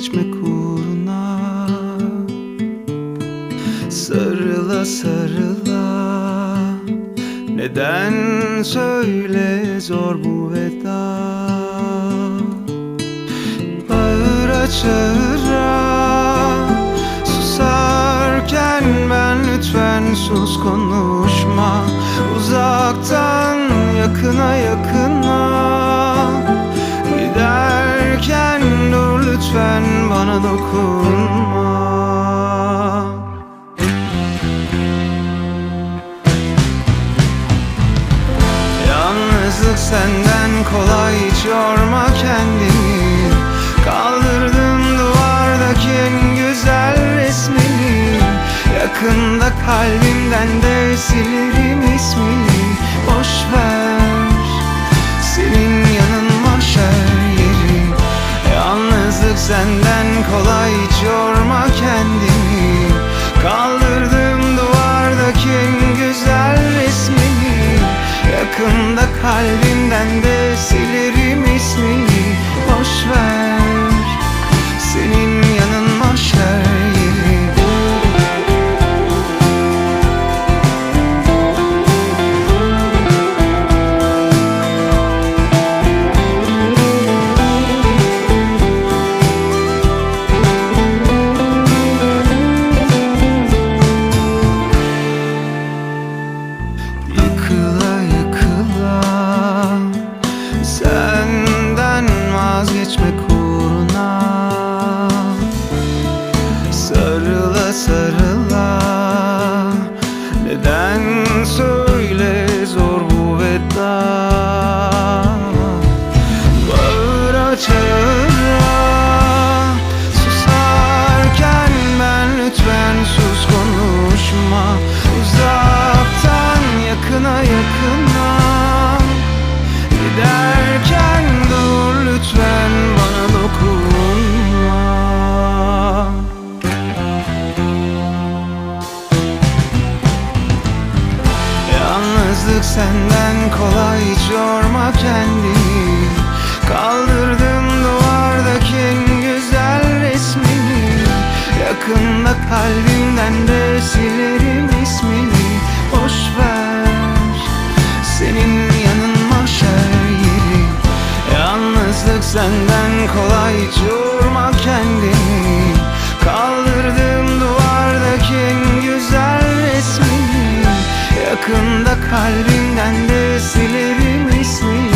vazgeçmek uğruna Sarıla sarıla. Neden söyle zor bu veda? Bağıra çağıra. Susarken ben lütfen sus konuşma. Uzaktan yakına yakına bana dokunma. Yalnızlık senden kolay hiç yorma kendini. Kaldırdım duvardaki en güzel resmini. Yakında kalbimden de silerim ismini. Boş ver kolay hiç yorma kendini Kaldırdım duvardaki en güzel resmini. Yakında kalbimden de silerim Yalnızlık senden kolay yorma kendini. Kaldırdım duvardaki güzel resmini. Yakında kalbimden de silerim ismini. Boş ver senin yanın mahşer yeri Yalnızlık senden kolay hiç Kalbimden de silerim ismini